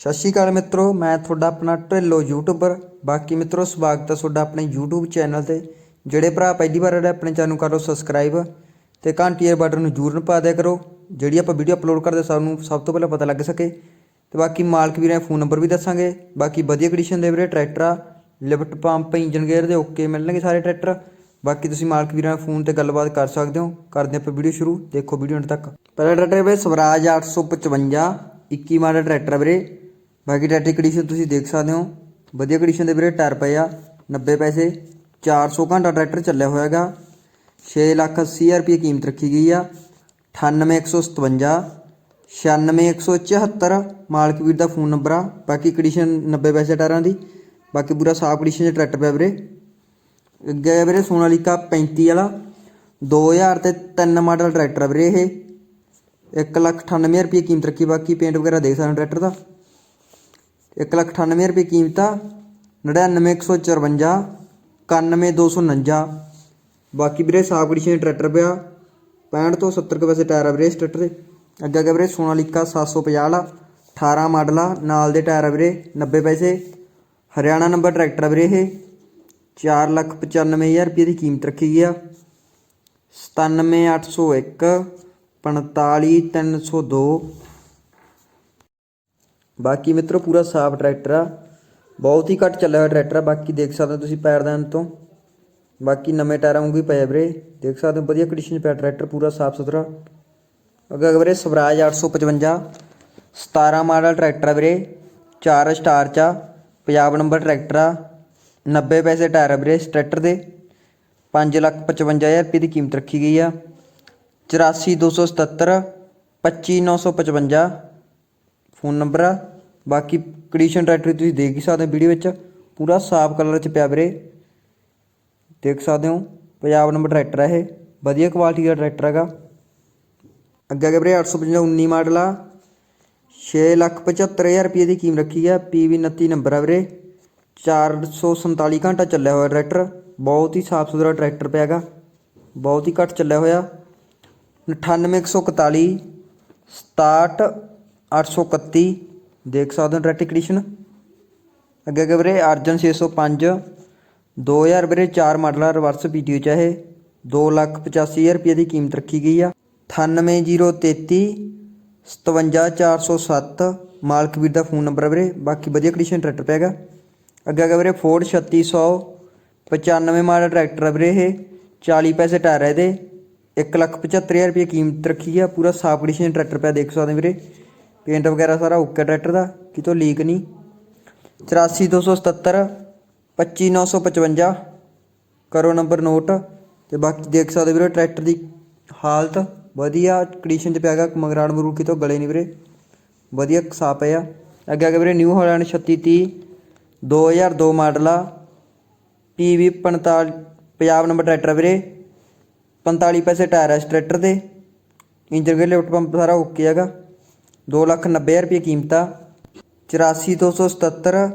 ਸਤਿ ਸ਼੍ਰੀ ਅਕਾਲ ਮਿੱਤਰੋ, ਮੈਂ ਤੁਹਾਡਾ ਆਪਣਾ ਢਿੱਲੋ ਯੂਟਿਊਬਰ ਬਾਕੀ ਮਿੱਤਰੋ, ਸਵਾਗਤ ਹੈ ਤੁਹਾਡਾ ਆਪਣੇ YouTube ਚੈਨਲ ਤੇ, ਜਿਹੜੇ ਭਰਾ ਪਹਿਲੀ ਵਾਰ ਜਿਹੜੇ ਆਪਣੇ ਚੈਨਲ ਨੂੰ ਕਰ ਲਓ ਸਬਸਕ੍ਰਾਈਬ ਤੇ ਘੰਟੀ ਦੇ ਬਟਨ ਨੂੰ ਜ਼ਰੂਰ ਪਾ ਦਿਆ ਕਰੋ, ਜਿਹੜੀ ਆਪਾਂ ਵੀਡੀਓ ਅਪਲੋਡ ਕਰਦੇ ਸਾਨੂੰ ਸਭ ਤੋਂ ਪਹਿਲਾਂ ਪਤਾ ਲੱਗ ਸਕੇ। ਤੇ ਬਾਕੀ ਮਾਲਕ ਵੀਰਾਂ ਦਾ ਫੋਨ ਨੰਬਰ ਵੀ ਦੱਸਾਂਗੇ। ਬਾਕੀ ਵਧੀਆ ਕੰਡੀਸ਼ਨ ਦੇ ਵੀਰੇ ਟਰੈਕਟਰ ਆ ਲਿਫਟ ਪੰਪ ਇੰਜਨ ਗੇਅਰ ਦੇ ਓਕੇ ਮਿਲਣਗੇ ਸਾਰੇ ਟਰੈਕਟਰ ਬਾਕੀ ਤੁਸੀਂ ਮਾਲਕ ਵੀਰਾਂ ਨਾਲ ਫੋਨ ਤੇ ਗੱਲਬਾਤ ਕਰ ਸਕਦੇ ਹੋ। ਕਰਦੇ ਆਪਾਂ ਵੀਡੀਓ ਸ਼ੁਰੂ, ਦੇਖੋ ਵੀਡੀਓ ਅੰਤ ਤੱਕ। ਪਹਿਲਾ ਟਰੈਕਟਰ ਵੀਰੇ ਸਵਰਾਜ 855 21 ਮਾਡਲ ਟਰੈਕਟਰ ਆ ਵੀਰੇ। ਬਾਕੀ ਟਰੈਕਟਰ ਕੰਡੀਸ਼ਨ ਤੁਸੀਂ ਦੇਖ ਸਕਦੇ ਹੋ। ਵਧੀਆ ਕੰਡੀਸ਼ਨ ਦੇ ਵੀਰੇ ਟਾਇਰ ਪਏ ਆ 90 ਪੈਸੇ 400 ਘੰਟਾ ਟਰੈਕਟਰ ਚੱਲਿਆ ਹੋਇਆਗਾ 6 ਲੱਖ 80 ਹਜ਼ਾਰ ਰੁਪਏ ਕੀਮਤ ਰੱਖੀ ਗਈ ਆ। 98157 96174 ਮਾਲਕ ਵੀਰ ਦਾ ਫੋਨ ਨੰਬਰ ਆ। ਬਾਕੀ ਕੰਡੀਸ਼ਨ 90 ਪੈਸੇ ਟਾਇਰਾਂ ਦੀ, ਬਾਕੀ ਪੂਰਾ ਸਾਫ਼ ਕੰਡੀਸ਼ਨ 'ਚ ਟਰੈਕਟਰ ਪਿਆ ਵੀਰੇ। ਅੱਗੇ ਆ ਵੀਰੇ ਸੋਨਾਲੀਕਾ 35 ਵਾਲਾ 2000 ਤੇ 3 ਮਾਡਲ ਟਰੈਕਟਰ ਆ ਵੀਰੇ ਇਹ। 1 ਲੱਖ 98 ਰੁਪਏ ਕੀਮਤ ਰੱਖੀ, ਬਾਕੀ ਪੇਂਟ ਵਗੈਰਾ ਦੇਖ ਸਕਦੇ ਹੋ ਟਰੈਕਟਰ ਦਾ। 1 ਲੱਖ 98 ਰੁਪਏ ਕੀਮਤ ਆ 99154 91249 ਬਾਕੀ ਵੀਰੇ ਸਾਫ਼ ਕੰਡੀਸ਼ਨ ਟਰੈਕਟਰ ਪਿਆ 65 ਤੋਂ 70 ਕੁ ਵੈਸੇ ਟਾਇਰ ਆ ਵੀਰੇ ਇਸ ਟਰੈਕਟਰ ਦੇ। ਅੱਗੇ ਅੱਗੇ ਵੀਰੇ ਸੋਨਾਲੀਕਾ 750 ਵਾਲਾ 18 ਮਾਡਲ ਆ, ਨਾਲ ਦੇ ਟਾਇਰ ਆ ਵੀਰੇ 90 ਪੈਸੇ। ਹਰਿਆਣਾ ਨੰਬਰ ਟਰੈਕਟਰ ਆ ਵੀਰੇ ਇਹ 4 ਲੱਖ 95000 ਰੁਪਏ ਦੀ ਕੀਮਤ ਰੱਖੀ ਗਈ ਆ 97801 45302 ਬਾਕੀ ਮਿੱਤਰੋ ਪੂਰਾ ਸਾਫ਼ ਟਰੈਕਟਰ ਆ। ਬਹੁਤ ਹੀ ਘੱਟ ਚੱਲਿਆ ਹੋਇਆ ਟਰੈਕਟਰ ਆ। ਬਾਕੀ ਦੇਖ ਸਕਦੇ ਹੋ ਤੁਸੀਂ ਪੈਰਦਾਨ ਤੋਂ। ਬਾਕੀ ਨਵੇਂ ਟਾਇਰਾਂ ਵਾਂਗੂ ਹੀ ਪਿਆ ਵੀਰੇ। ਦੇਖ ਸਕਦੇ ਹੋ ਵਧੀਆ ਕੰਡੀਸ਼ਨ 'ਚ ਪਿਆ ਟਰੈਕਟਰ, ਪੂਰਾ ਸਾਫ਼ ਸੁਥਰਾ। ਅੱਗੇ ਅੱਗੇ ਵੀਰੇ ਸਵਰਾਜ 855 17 ਮਾਡਲ ਟਰੈਕਟਰ ਆ ਵੀਰੇ। 4 ਸਟਾਰ ਚ ਆ। ਪੰਜਾਬ ਨੰਬਰ ਟਰੈਕਟਰ ਆ। 90 ਪੈਸੇ ਟਾਇਰ ਆ ਵੀਰੇ ਇਸ ਟਰੈਕਟਰ ਦੇ। 5 ਲੱਖ 55000 ਰੁਪਏ ਦੀ ਕੀਮਤ ਰੱਖੀ ਗਈ ਆ। 84277 25955 ਫੋਨ ਨੰਬਰ ਆ। ਬਾਕੀ ਕੰਡੀਸ਼ਨ ਟਰੈਕਟਰ ਤੁਸੀਂ ਦੇਖ ਹੀ ਸਕਦੇ ਹੋ ਵੀਡੀਓ ਵਿੱਚ। ਪੂਰਾ ਸਾਫ਼ ਕਲਰ ਚ ਪਿਆ ਵੀਰੇ। ਦੇਖ ਸਕਦੇ ਹੋ, ਪੰਜਾਬ ਨੰਬਰ ਟਰੈਕਟਰ ਆ ਇਹ। ਵਧੀਆ ਕੁਆਲਿਟੀ ਦਾ ਟਰੈਕਟਰ ਹੈਗਾ। ਅੱਗੇ ਅੱਗੇ ਵੀਰੇ 855 19 ਮਾਡਲ ਆ। 6 ਲੱਖ 75000 ਰੁਪਏ ਦੀ ਕੀਮਤ ਰੱਖੀ ਆ। ਪੀਵੀ 29 ਨੰਬਰ ਆ ਵੀਰੇ। 447 ਘੰਟਾ ਚੱਲਿਆ ਹੋਇਆ ਟਰੈਕਟਰ। ਬਹੁਤ ਹੀ ਸਾਫ਼ ਸੁਥਰਾ ਟਰੈਕਟਰ ਪਿਆ ਹੈਗਾ। ਬਹੁਤ ਹੀ ਘੱਟ ਚੱਲਿਆ ਹੋਇਆ। 98141 67 831 ਦੇਖ ਸਕਦੇ ਹੋ ਟਰੈਕਟਰ ਕੰਡੀਸ਼ਨ ਅੱਗੇ ਅੱਗੇ ਵੀਰੇ, ਅਰਜਨ 605 2000 ਵੀਰੇ 4 ਮਾਡਲ ਆ ਰਿਵਰਸ ਪੀਟੀਓ ਚ ਆ ਇਹ। 285000 ਰੁਪਏ ਦੀ ਕੀਮਤ ਰੱਖੀ ਗਈ ਆ। 98033 57407 ਮਾਲਕ ਵੀਰ ਦਾ ਫੋਨ ਨੰਬਰ ਆ ਵੀਰੇ। ਬਾਕੀ ਵਧੀਆ ਕੰਡੀਸ਼ਨ ਟਰੈਕਟਰ ਪਿਆ ਹੈਗਾ। ਅੱਗੇ ਅੱਗੇ ਵੀਰੇ ਫੋਰਡ 3600 95 ਮਾਡਲ ਟਰੈਕਟਰ ਆ ਵੀਰੇ ਇਹ। 40 ਪੈਸੇ ਟਾਇਰ ਆ ਇਹਦੇ। 175000 ਰੁਪਏ ਕੀਮਤ ਰੱਖੀ ਆ। ਪੂਰਾ ਸਾਫ਼ ਕੰਡੀਸ਼ਨ ਟਰੈਕਟਰ ਪਿਆ, ਦੇਖ ਸਕਦੇ ਵੀਰੇ। ਪੇਂਟ ਵਗੈਰਾ ਸਾਰਾ ਓਕੇ ਟਰੈਕਟਰ ਦਾ, ਕਿਤੋਂ ਲੀਕ ਨਹੀਂ 84277 25955 ਕਰੋ ਨੰਬਰ ਨੋਟ ਤੇ ਬਾਕੀ ਦੇਖ ਸਕਦੇ ਵੀਰੇ, ਟਰੈਕਟਰ ਦੀ ਹਾਲਤ ਵਧੀਆ ਕੰਡੀਸ਼ਨ 'ਚ ਪਿਆ ਹੈਗਾ ਮਗਰਾੜ ਮਰੂ ਕਿਤੋਂ ਗਲੇ ਨਹੀਂ ਵੀਰੇ। ਵਧੀਆ ਸਾਫ਼ ਪਿਆ ਅੱਗੇ ਅੱਗੇ ਵੀਰੇ ਨਿਊ ਹਾਲੈਂਡ 3630 2002 ਮਾਡਲ ਆ। ਪੀਵੀ 45 ਪੰਜਾਬ ਨੰਬਰ ਟਰੈਕਟਰ ਵੀਰੇ। 45 ਪੈਸੇ ਟਾਇਰ ਆ ਇਸ ਟਰੈਕਟਰ ਦੇ ਇੰਜਨ ਗੇ ਲਿਫਟ ਪੰਪ ਸਾਰਾ ਓਕੇ ਹੈਗਾ। 290000 ਰੁਪਏ ਕੀਮਤ ਆ 84277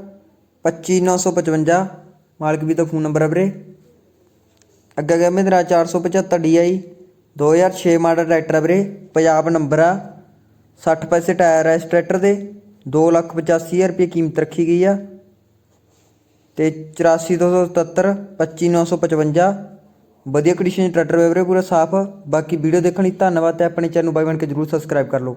25955 ਮਾਲਕ ਵੀ ਦਾ ਫੋਨ ਨੰਬਰ ਆ ਵੀਰੇ। ਅੱਗੇ ਗਿਆ ਮਹਿੰਦਰਾ 475 DI 2006 ਮਾਡਲ ਟਰੈਕਟਰ ਆ ਵੀਰੇ, ਪੰਜਾਬ ਨੰਬਰ ਆ 60 ਪੈਸੇ ਟਾਇਰ ਆ ਇਸ ਟਰੈਕਟਰ ਦੇ 285000 ਰੁਪਏ ਕੀਮਤ ਰੱਖੀ ਗਈ ਆ। ਤੇ 84277 25955 ਵਧੀਆ ਕੰਡੀਸ਼ਨ 'ਚ ਟਰੈਕਟਰ ਹੈ ਵੀਰੇ, ਪੂਰਾ ਸਾਫ਼। ਬਾਕੀ ਵੀਡੀਓ ਦੇਖਣ ਲਈ ਧੰਨਵਾਦ ਤੇ ਆਪਣੇ ਚੈਨਲ ਨੂੰ ਬਾਈ ਬਣ ਕੇ ਜਰੂਰ ਸਬਸਕ੍ਰਾਈਬ ਕਰ ਲਓ।